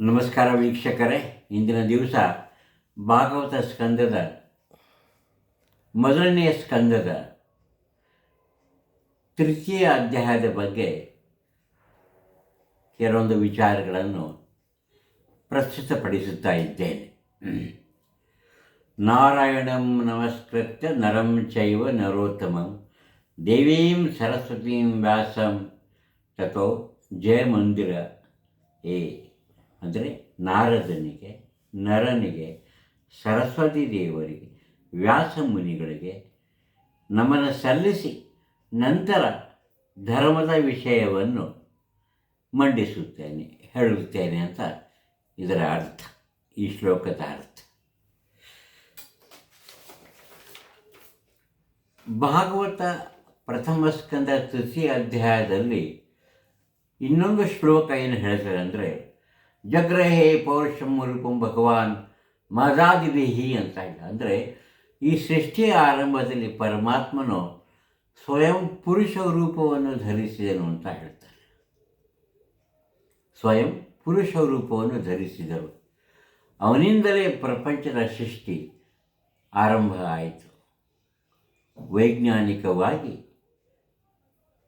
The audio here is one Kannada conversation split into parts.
ನಮಸ್ಕಾರ ವೀಕ್ಷಕರೇ. ಇಂದಿನ ದಿವಸ ಭಾಗವತ ಸ್ಕಂದದ ಮೊದಲನೆಯ ಸ್ಕಂದದ ತೃತೀಯ ಅಧ್ಯಾಯದ ಬಗ್ಗೆ ಕೆಲವೊಂದು ವಿಚಾರಗಳನ್ನು ಪ್ರಸ್ತುತಪಡಿಸುತ್ತಾ ಇದ್ದೇನೆ. ನಾರಾಯಣಂ ನಮಸ್ಕೃತ್ಯ ನರಂ ಚೈವ ನರೋತ್ತಮಂ. ದೇವೀಂ ಸರಸ್ವತೀಂ ವ್ಯಾಸಂ. ತಥೋ ಜಯ ಮಂದಿರ. ಏ ಅಂದರೆ ನಾರದನಿಗೆ, ನರನಿಗೆ, ಸರಸ್ವತಿ ದೇವರಿಗೆ, ವ್ಯಾಸ ಮುನಿಗಳಿಗೆ ನಮನ ಸಲ್ಲಿಸಿ ನಂತರ ಧರ್ಮದ ವಿಷಯವನ್ನು ಮಂಡಿಸುತ್ತೇನೆ, ಹೇಳುತ್ತೇನೆ ಅಂತ ಇದರ ಅರ್ಥ, ಈ ಶ್ಲೋಕದ ಅರ್ಥ. ಭಾಗವತ ಪ್ರಥಮ ಸ್ಕಂದ ತೃತೀಯ ಅಧ್ಯಾಯದಲ್ಲಿ ಇನ್ನೊಂದು ಶ್ಲೋಕ ಏನು ಹೇಳ್ತಾರೆ ಅಂದರೆ ಜಗ್ರಹೇ ಪೌರುಷಂ ರೂಪಂ ಭಗವಾನ್ ಮದಾದಿಭಿಹಿ ಅಂತ ಇಲ್ಲ. ಅಂದರೆ ಈ ಸೃಷ್ಟಿಯ ಆರಂಭದಲ್ಲಿ ಪರಮಾತ್ಮನು ಸ್ವಯಂ ಪುರುಷ ರೂಪವನ್ನು ಧರಿಸಿದನು ಅಂತ ಹೇಳ್ತಾರೆ. ಸ್ವಯಂ ಪುರುಷ ರೂಪವನ್ನು ಧರಿಸಿದರು ಅವನಿಂದಲೇ ಪ್ರಪಂಚದ ಸೃಷ್ಟಿ ಆರಂಭ ಆಯಿತು. ವೈಜ್ಞಾನಿಕವಾಗಿ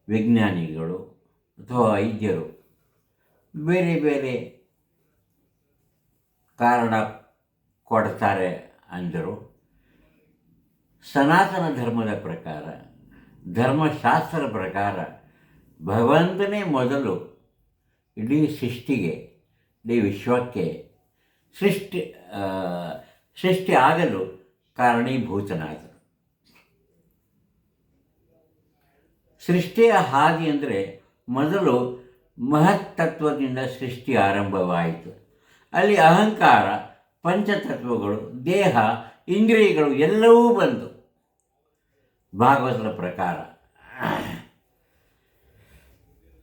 ವಿಜ್ಞಾನಿಗಳು ಅಥವಾ ವೈದ್ಯರು ಬೇರೆ ಬೇರೆ ಕಾರಣ ಕೊಡ್ತಾರೆ ಅಂದರು. ಸನಾತನ ಧರ್ಮದ ಪ್ರಕಾರ, ಧರ್ಮಶಾಸ್ತ್ರದ ಪ್ರಕಾರ ಭಗವಂತನೇ ಮೊದಲು ಇಡೀ ಸೃಷ್ಟಿಗೆ, ಇಡೀ ವಿಶ್ವಕ್ಕೆ ಸೃಷ್ಟಿ ಸೃಷ್ಟಿ ಆಗಲು ಕಾರಣೀಭೂತನಾದರು ಸೃಷ್ಟಿಯ ಹಾದಿ ಅಂದರೆ ಮೊದಲು ಮಹತ್ತತ್ವದಿಂದ ಸೃಷ್ಟಿ ಆರಂಭವಾಯಿತು. ಅಲ್ಲಿ ಅಹಂಕಾರ, ಪಂಚತತ್ವಗಳು, ದೇಹ, ಇಂದ್ರಿಯಗಳು ಎಲ್ಲವೂ ಬಂತು ಭಾಗವತರ ಪ್ರಕಾರ.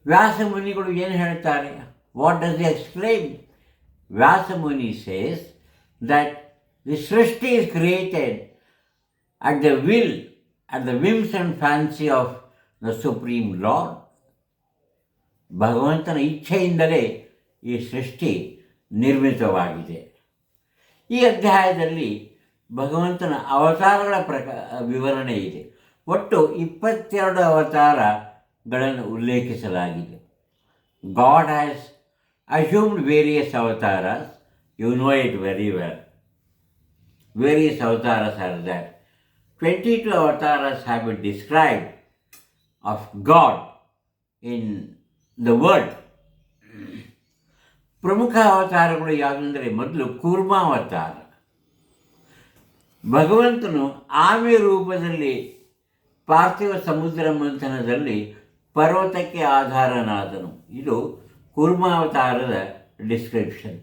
ವ್ಯಾಸ ಮುನಿಗಳು ಏನು ಹೇಳ್ತಾರೆ? What does explain Vyasa Muni says that the srishti is created at the will at the whims and fancy of the supreme lord ಭಗವಂತನ ಇಚ್ಛೆಯಿಂದಲೇ ಈ ಸೃಷ್ಟಿ ನಿರ್ಮಿತವಾಗಿದೆ. ಈ ಅಧ್ಯಾಯದಲ್ಲಿ ಭಗವಂತನ ಅವತಾರಗಳ ಪ್ರಕ, ವಿವರಣೆ ಇದೆ. ಒಟ್ಟು ಇಪ್ಪತ್ತೆರಡು ಅವತಾರಗಳನ್ನು ಉಲ್ಲೇಖಿಸಲಾಗಿದೆ. God has assumed various avatars you know it very well various avatars are that twenty two avatars have been describe of God in the world ಪ್ರಮುಖ ಅವತಾರಗಳು ಯಾವುದಂದರೆ ಮೊದಲು ಕೂರ್ಮಾವತಾರ ಭಗವಂತನು ಆಮೆ ರೂಪದಲ್ಲಿ ಪಾರ್ಥಿವ ಸಮುದ್ರ ಮಂಥನದಲ್ಲಿ ಪರ್ವತಕ್ಕೆ ಆಧಾರನಾದನು. ಇದು ಕೂರ್ಮಾವತಾರದ ಡಿಸ್ಕ್ರಿಪ್ಷನ್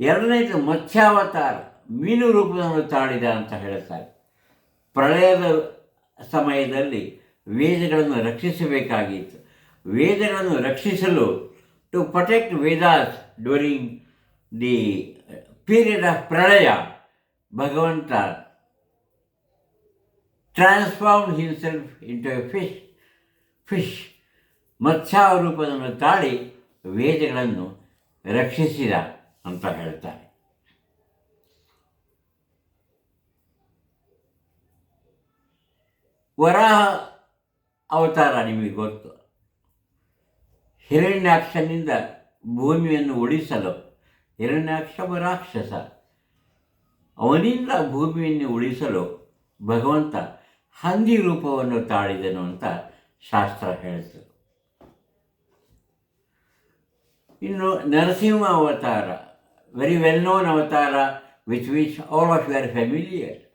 ಎರಡನೇದು ಮತ್ಸ್ಯಾವತಾರ. ಮೀನು ರೂಪವನ್ನು ತಾಳಿದ ಅಂತ ಹೇಳ್ತಾರೆ. ಪ್ರಳಯದ ಸಮಯದಲ್ಲಿ ವೇದಗಳನ್ನು ರಕ್ಷಿಸಬೇಕಾಗಿತ್ತು. ವೇದಗಳನ್ನು ರಕ್ಷಿಸಲು to protect Vedas during the period of pralaya Bhagavanta transform himself into a fish fish Matsya ರೂಪವನ್ನು ತಾಳಿ ವೇದಗಳನ್ನು ರಕ್ಷಿಸಿದ ಅಂತ ಹೇಳ್ತಾರೆ. ವರಾಹ ಅವತಾರ ನಿಮಗೆ ಗೊತ್ತು. ಹಿರಣ್ಯಾಕ್ಷನಿಂದ ಭೂಮಿಯನ್ನು ಉಳಿಸಲು, ಹಿರಣ್ಯಾಕ್ಷ ರಾಕ್ಷಸ. ಅವನಿಂದ ಭೂಮಿಯನ್ನು ಉಳಿಸಲು ಭಗವಂತ ಹಂದಿ ರೂಪವನ್ನು ತಾಳಿದನು ಅಂತ ಶಾಸ್ತ್ರ ಹೇಳಿತು ಇನ್ನು Narasimha avatar very well known avatar which which all of your familiar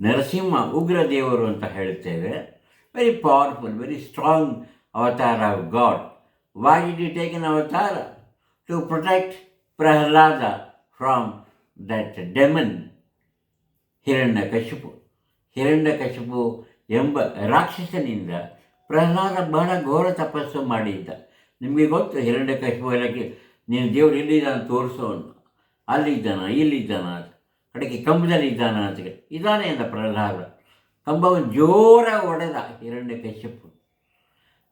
Narasimha ಉಗ್ರ ದೇವರು ಅಂತ ಹೇಳುತ್ತೇವೆ. Very powerful very strong avatar of god why did he take an avatar? To protect Prahlada from that demon Hiranyakashipu. Hiranyakashipu ಎಂಬ ರಾಕ್ಷಸನಿಂದ ಪ್ರಹ್ಲಾದ ಬಹಳ ಘೋರ ತಪಸ್ಸು ಮಾಡಿದ್ದ ನಿಮಗೆ ಗೊತ್ತು ಹಿರಣ್ಯಕಶಿಪು ಎಲ್ಲಕ್ಕೆ ನೀನು ದೇವರು ಎಲ್ಲಿದ್ದಾನೆ ತೋರಿಸೋನು ಅಲ್ಲಿದ್ದಾನ, ಇಲ್ಲಿದ್ದಾನ ಕಡೆಗೆ ಕಂಬದಲ್ಲಿ ಇದ್ದಾನ ಅಂತ. ಇದ್ದಾನೆ ಅಂದ ಪ್ರಹ್ಲಾದ ಕಂಬವನ್ನು ಜೋರ ಒಡೆದ ಹಿರಣ್ಯಕಶಿಪು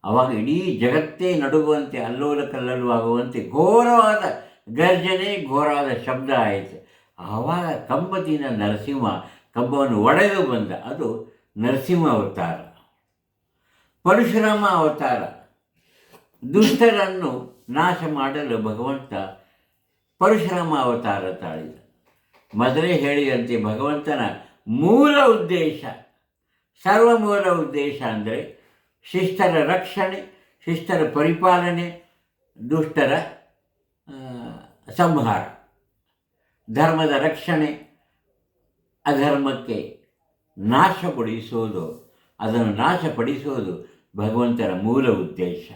ಆವಾಗ ಇಡೀ ಜಗತ್ತೇ ನಡುಗುವಂತೆ ಅಲ್ಲೋಲ ಕಲ್ಲಲು ಆಗುವಂತೆ ಘೋರವಾದ ಗರ್ಜನೆ ಘೋರವಾದ ಶಬ್ದ ಆಯಿತು. ಆವಾಗ ಕಂಬದಿನ ನರಸಿಂಹ, ಕಂಬವನ್ನು ಒಡೆದು ಬಂದ. ಅದು ನರಸಿಂಹ ಅವತಾರ. ಪರಶುರಾಮ ಅವತಾರ. ದುಷ್ಟರನ್ನು ನಾಶ ಮಾಡಲು ಭಗವಂತ ಪರಶುರಾಮ ಅವತಾರ ತಾಳಿದ. ಮೊದಲೇ ಹೇಳಿದಂತೆ ಭಗವಂತನ ಮೂಲ ಉದ್ದೇಶ, ಸರ್ವಮೂಲ ಉದ್ದೇಶ ಅಂದರೆ ಶಿಷ್ಟರ ರಕ್ಷಣೆ, ಶಿಷ್ಟರ ಪರಿಪಾಲನೆ, ದುಷ್ಟರ ಸಂಹಾರ. ಧರ್ಮದ ರಕ್ಷಣೆ, ಅಧರ್ಮಕ್ಕೆ ನಾಶಪಡಿಸುವುದು ಅದನ್ನು ನಾಶಪಡಿಸುವುದು ಭಗವಂತನ ಮೂಲ ಉದ್ದೇಶ.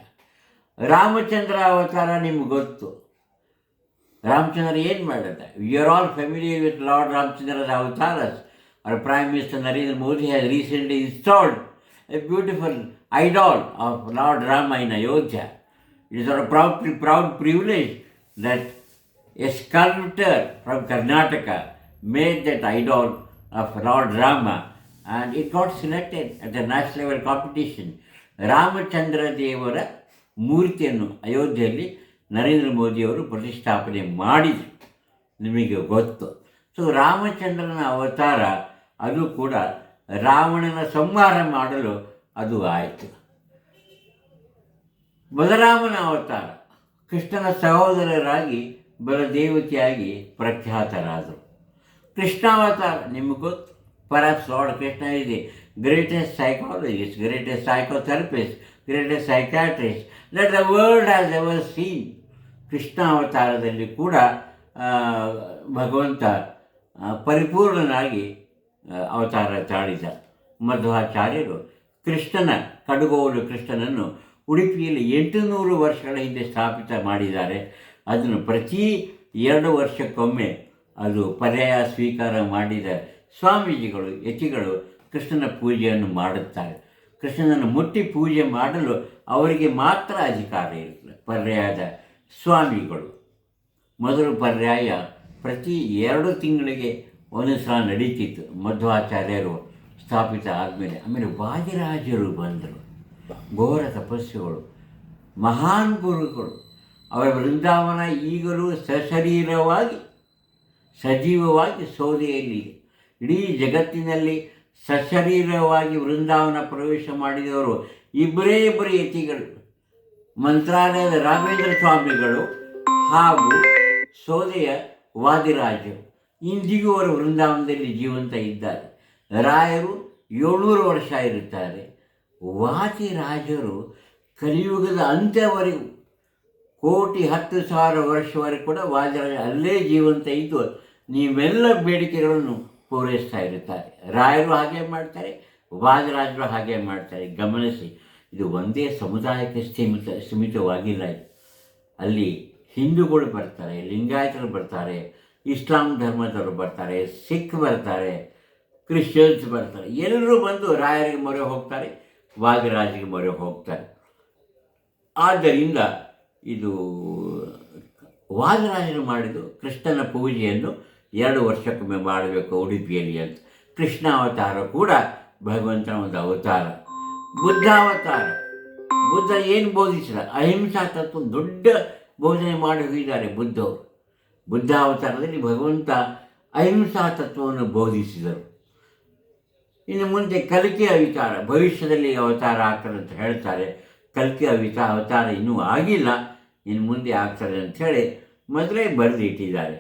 ರಾಮಚಂದ್ರ ಅವತಾರ ನಿಮ್ಗೆ ಗೊತ್ತು. ರಾಮಚಂದ್ರ ಏನು ಮಾಡಿದ? We are all family with lord ರಾಮಚಂದ್ರದ ಅವತಾರ ಅವರ prime minister Narendra Modi has recently installed a beautiful idol of Lord Rama in Ayodhya. It is our proud, proud privilege that a sculptor from Karnataka made that idol of Lord Rama and it got selected at the national level competition. Ramachandra ದೇವರ ಮೂರ್ತಿಯನ್ನು ಅಯೋಧ್ಯೆಯಲ್ಲಿ ನರೇಂದ್ರ ಮೋದಿಯವರು ಪ್ರತಿಷ್ಠಾಪನೆ ಮಾಡಿದರು ನಿಮಗೆ ಗೊತ್ತು ಸೊ ರಾಮಚಂದ್ರನ ಅವತಾರ ಅದು ಕೂಡ ರಾವಣನ ಸಂಹಾರ ಮಾಡಲು ಅದು ಆಯಿತು. ಬಲರಾಮನ ಅವತಾರ. ಕೃಷ್ಣನ ಸಹೋದರರಾಗಿ ಬಲದೇವತೆಯಾಗಿ ಪ್ರಖ್ಯಾತರಾದರು. ಕೃಷ್ಣಾವತಾರ ನಿಮಗೆ ಗೊತ್ತು? ಪರಸ್ ಲಾರ್ಡ್ ಕೃಷ್ಣ ಇದೆ. Greatest psychologist greatest psychotherapist greatest psychiatrist that the world has ever seen Krishna ಅವತಾರದಲ್ಲಿ ಕೂಡ ಭಗವಂತ ಪರಿಪೂರ್ಣನಾಗಿ ಅವತಾರ ತಾಳಿದ. ಮಧ್ವಾಚಾರ್ಯರು ಕೃಷ್ಣನ, ಕಡುಗೋಲು ಕೃಷ್ಣನನ್ನು ಉಡುಪಿಯಲ್ಲಿ ಎಂಟುನೂರು ವರ್ಷಗಳ ಹಿಂದೆ ಸ್ಥಾಪಿತ ಮಾಡಿದ್ದಾರೆ. ಅದನ್ನು ಪ್ರತಿ ಎರಡು ವರ್ಷಕ್ಕೊಮ್ಮೆ ಅದು ಪರ್ಯಾಯ ಸ್ವೀಕಾರ ಮಾಡಿದ ಸ್ವಾಮೀಜಿಗಳು, ಯತಿಗಳು ಕೃಷ್ಣನ ಪೂಜೆಯನ್ನು ಮಾಡುತ್ತಾರೆ. ಕೃಷ್ಣನನ್ನು ಮುಟ್ಟಿ ಪೂಜೆ ಮಾಡಲು ಅವರಿಗೆ ಮಾತ್ರ ಅಧಿಕಾರ ಇರುತ್ತದೆ, ಪರ್ಯಾಯದ ಸ್ವಾಮಿಗಳು ಮೊದಲು ಪರ್ಯಾಯ ಪ್ರತಿ ಎರಡು ತಿಂಗಳಿಗೆ ಒಂದು ಸಲ ನಡೀತಿತ್ತು. ಮಧ್ವಾಚಾರ್ಯರು ಸ್ಥಾಪಿತ ಆದಮೇಲೆ, ಆಮೇಲೆ ವಾದಿರಾಜರು ಬಂದರು. ಘೋರ ತಪಸ್ಸುಗಳು. ಮಹಾನ್ ಗುರುಗಳು. ಅವರ ವೃಂದಾವನ ಈಗಲೂ ಸಶರೀರವಾಗಿ, ಸಜೀವವಾಗಿ ಸೌದೆಯಲ್ಲಿದೆ ಇಡೀ ಜಗತ್ತಿನಲ್ಲಿ ಸಶರೀರವಾಗಿ ವೃಂದಾವನ ಪ್ರವೇಶ ಮಾಡಿದವರು ಇಬ್ಬರೇ ಇಬ್ಬರು ಯತಿಗಳು. ಮಂತ್ರಾಲಯದ ರಾಘವೇಂದ್ರ ಸ್ವಾಮಿಗಳು ಹಾಗೂ ಸೋದೆಯ ವಾದಿರಾಜರು. ಇಂದಿಗೂ ಅವರು ವೃಂದಾವನದಲ್ಲಿ ಜೀವಂತ ಇದ್ದಾರೆ. ರಾಯರು ಏಳ್ನೂರು ವರ್ಷ ಇರುತ್ತಾರೆ. ವಾದಿರಾಜರು ಕಲಿಯುಗದ ಅಂತ್ಯವರೆಗೂ, ಕೋಟಿ ಹತ್ತು ಸಾವಿರ ವರ್ಷವರೆಗೂ ಕೂಡ ವಾದಿರಾಜ ಅಲ್ಲೇ ಜೀವಂತ ಇದ್ದು, ನೀವೆಲ್ಲ ಬೇಡಿಕೆಗಳನ್ನು ಪೂರೈಸ್ತಾ ಇರುತ್ತಾರೆ. ರಾಯರು ಹಾಗೆ ಮಾಡ್ತಾರೆ ವಾಜರಾಜರು ಹಾಗೆ ಮಾಡ್ತಾರೆ. ಗಮನಿಸಿ, ಇದು ಒಂದೇ ಸಮುದಾಯಕ್ಕೆ ಸೀಮಿತ, ಸೀಮಿತವಾಗಿಲ್ಲ ಇದು. ಅಲ್ಲಿ ಹಿಂದೂಗಳು ಬರ್ತಾರೆ, ಲಿಂಗಾಯತರು ಬರ್ತಾರೆ, ಇಸ್ಲಾಂ ಧರ್ಮದವರು ಬರ್ತಾರೆ, ಸಿಖ್ ಬರ್ತಾರೆ. ಕ್ರಿಶ್ಚಿಯನ್ಸ್ ಬರ್ತಾರೆ. ಎಲ್ಲರೂ ಬಂದು ರಾಯರಿಗೆ ಮೊರೆ ಹೋಗ್ತಾರೆ ವಾದಿರಾಜಿಗೆ ಮೊರೆ ಹೋಗ್ತಾರೆ. ಆದ್ದರಿಂದ ಇದು ವಾದರಾಜನು ಮಾಡಿದ್ದು ಕೃಷ್ಣನ ಪೂಜೆಯನ್ನು ಎರಡು ವರ್ಷಕ್ಕೊಮ್ಮೆ ಮಾಡಬೇಕು ಉಡುಪಿಯಲ್ಲಿ ಅಂತ. ಕೃಷ್ಣ ಅವತಾರ ಕೂಡ ಭಗವಂತನ ಒಂದು ಅವತಾರ. ಬುದ್ಧ ಅವತಾರ ಬುದ್ಧ ಏನು ಬೋಧಿಸಿದ ಅಹಿಂಸಾ ತತ್ವ ದೊಡ್ಡ ಬೋಧನೆ ಮಾಡಿ ಹೋಗಿದ್ದಾರೆ ಬುದ್ಧವರು ಬುದ್ಧ ಅವತಾರದಲ್ಲಿ ಭಗವಂತ ಅಹಿಂಸಾ ತತ್ವವನ್ನು ಬೋಧಿಸಿದರು. ಇನ್ನು ಮುಂದೆ ಕಲಿಕೆ ಅವತಾರ ಭವಿಷ್ಯದಲ್ಲಿ ಅವತಾರ ಆಗ್ತಾರೆ ಅಂತ ಹೇಳ್ತಾರೆ. ಕಲಿಕೆ ಅವಿತ ಅವತಾರ ಇನ್ನೂ ಆಗಿಲ್ಲ. ಇನ್ನು ಮುಂದೆ ಆಗ್ತದೆ ಅಂಥೇಳಿ ಮೊದಲೇ ಬರೆದಿಟ್ಟಿದ್ದಾರೆ.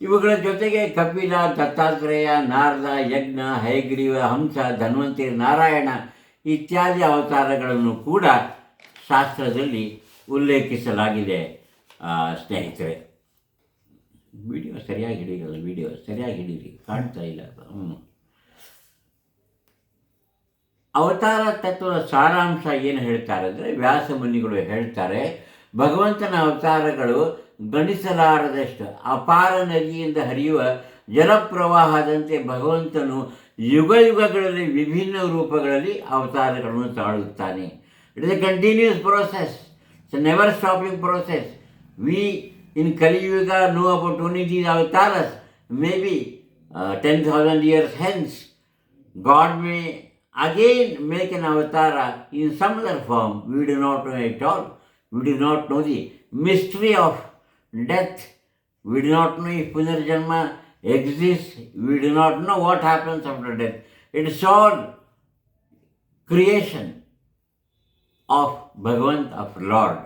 ಇವುಗಳ ಜೊತೆಗೆ ಕಪಿಲ, ದತ್ತಾತ್ರೇಯ, ನಾರದ, ಯಜ್ಞ, ಹೈಗ್ರೀವ, ಹಂಸ, ಧನ್ವಂತರಿ, ನಾರಾಯಣ ಇತ್ಯಾದಿ ಅವತಾರಗಳನ್ನು ಕೂಡ ಶಾಸ್ತ್ರದಲ್ಲಿ ಉಲ್ಲೇಖಿಸಲಾಗಿದೆ ಸ್ನೇಹಿತರೆ. ವಿಡಿಯೋ ಸರಿಯಾಗಿ ಹಿಡಿಯಲ್ಲ, ವಿಡಿಯೋ ಸರಿಯಾಗಿ ಹಿಡೀರಿ. ಕಾಣ್ತಾ ಇಲ್ಲ. ಹ್ಞೂ ಅವತಾರ ತತ್ವದ ಸಾರಾಂಶ ಏನು ಹೇಳ್ತಾರೆ ಅಂದರೆ ವ್ಯಾಸ ಮುನಿಗಳು ಹೇಳ್ತಾರೆ, ಭಗವಂತನ ಅವತಾರಗಳು ಗಣಿಸಲಾರದಷ್ಟು. ಅಪಾರ ನದಿಯಿಂದ ಹರಿಯುವ ಜಲಪ್ರವಾಹದಂತೆ ಭಗವಂತನು ಯುಗ ಯುಗಗಳಲ್ಲಿ ವಿಭಿನ್ನ ರೂಪಗಳಲ್ಲಿ ಅವತಾರಗಳನ್ನು ತಾಳುತ್ತಾನೆ. It is a continuous process it's never stopping process we in Kaliyuga know about only these avatars may be ten thousand years hence god may again make an avatara in some other form. We do not know at all. We do not know the mystery of death. We do not know if Punarjanma exists. We do not know what happens after death. It is all creation of ಭಗವಂತ of Lord.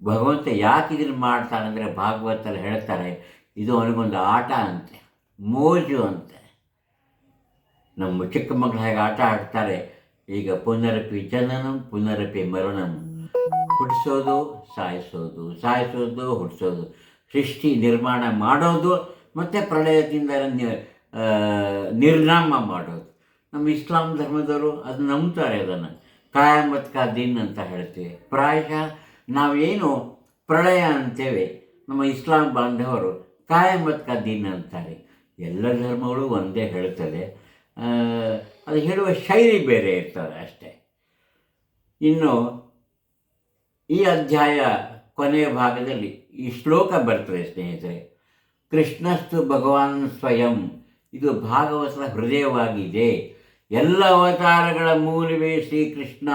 ಭಗವಂತ ಯಾಕೆ ಇದನ್ನು ಮಾಡ್ತಾನೆ ಅಂದರೆ ಭಾಗವತಲ್ಲಿ ಹೇಳ್ತಾರೆ ಇದು ಅವನಿಗೊಂದು ಆಟ ಅಂತೆ ಮೋಜು ಅಂತೆ ನಮ್ಮ ಚಿಕ್ಕ ಮಕ್ಕಳು ಹೇಗೆ ಆಟ ಆಡ್ತಾರೆ. ಈಗ ಪುನರಪಿ ಜನನಂ ಪುನರಪಿ ಮರಣಂ. ಹುಟ್ಟಿಸೋದು ಸಾಯಿಸೋದು ಸಾಯಿಸೋದು ಹುಟ್ಟಿಸೋದು ಸೃಷ್ಟಿ ನಿರ್ಮಾಣ ಮಾಡೋದು ಮತ್ತು ಪ್ರಳಯದಿಂದ ನಿರ್ನಾಮ ಮಾಡೋದು. ನಮ್ಮ ಇಸ್ಲಾಂ ಧರ್ಮದವರು ಅದು ನಂಬ್ತಾರೆ ಅದನ್ನು. ಕಾಯಮತ್ ಕಾ ದಿನ್ ಅಂತ ಹೇಳ್ತೀವಿ. ಪ್ರಾಯಶಃ ನಾವೇನು ಪ್ರಳಯ ಅಂತೇವೆ, ನಮ್ಮ ಇಸ್ಲಾಂ ಬಾಂಧವರು ಕಾಯಮತ್ ಕಾ ದಿನ್ ಅಂತಾರೆ. ಎಲ್ಲ ಧರ್ಮಗಳು ಒಂದೇ ಹೇಳ್ತದೆ. ಅದು ಹೇಳುವ ಶೈಲಿ ಬೇರೆ ಇರ್ತದೆ ಅಷ್ಟೇ. ಇನ್ನು ಈ ಅಧ್ಯಾಯ ಕೊನೆಯ ಭಾಗದಲ್ಲಿ ಈ ಶ್ಲೋಕ ಬರ್ತದೆ ಸ್ನೇಹಿತರೆ. ಕೃಷ್ಣಸ್ತು ಭಗವಾನ್ ಸ್ವಯಂ. ಇದು ಭಾಗವತರ ಹೃದಯವಾಗಿದೆ. ಎಲ್ಲ ಅವತಾರಗಳ ಮೂಲವೇ ಶ್ರೀಕೃಷ್ಣ.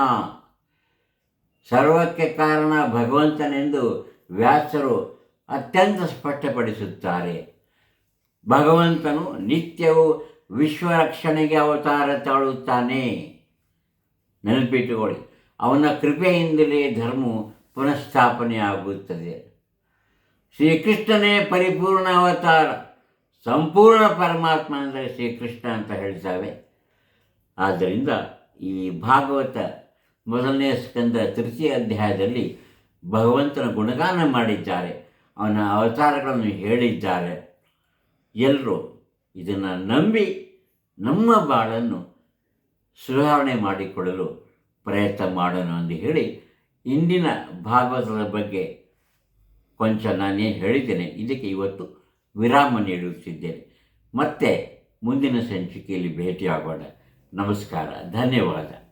ಸರ್ವಕ್ಕೆ ಕಾರಣ ಭಗವಂತನೆಂದು ವ್ಯಾಸರು ಅತ್ಯಂತ ಸ್ಪಷ್ಟಪಡಿಸುತ್ತಾರೆ. ಭಗವಂತನು ನಿತ್ಯವೂ ವಿಶ್ವರಕ್ಷಣೆಗೆ ಅವತಾರ ತಾಳುತ್ತಾನೆ. ನೆನಪಿಟ್ಟುಕೊಳ್ಳಿ, ಅವನ ಕೃಪೆಯಿಂದಲೇ ಧರ್ಮವು ಪುನಃಸ್ಥಾಪನೆ ಆಗುತ್ತದೆ. ಶ್ರೀಕೃಷ್ಣನೇ ಪರಿಪೂರ್ಣ ಅವತಾರ, ಸಂಪೂರ್ಣ ಪರಮಾತ್ಮ ಅಂದರೆ ಶ್ರೀಕೃಷ್ಣ ಅಂತ ಹೇಳ್ತಾವೆ. ಆದ್ದರಿಂದ ಈ ಭಾಗವತ ಮೊದಲನೇ ಸ್ಕಂದ ತೃತೀಯ ಅಧ್ಯಾಯದಲ್ಲಿ ಭಗವಂತನ ಗುಣಗಾನ ಮಾಡಿದ್ದಾರೆ. ಅವನ ಅವತಾರಗಳನ್ನು ಹೇಳಿದ್ದಾರೆ. ಎಲ್ಲರೂ ಇದನ್ನು ನಂಬಿ ನಮ್ಮ ಬಾಳನ್ನು ಸುಧಾರಣೆ ಮಾಡಿಕೊಳ್ಳಲು ಪ್ರಯತ್ನ ಮಾಡೋಣ ಎಂದು ಹೇಳಿ ಇಂದಿನ ಭಾಗವತದ ಬಗ್ಗೆ ಕೊಂಚ ನಾನೇ ಹೇಳಿದ್ದೇನೆ. ಇದಕ್ಕೆ ಇವತ್ತು ವಿರಾಮ ನೀಡುತ್ತಿದ್ದೇನೆ. ಮತ್ತೆ ಮುಂದಿನ ಸಂಚಿಕೆಯಲ್ಲಿ ಭೇಟಿಯಾಗೋಣ. ನಮಸ್ಕಾರ. ಧನ್ಯವಾದ.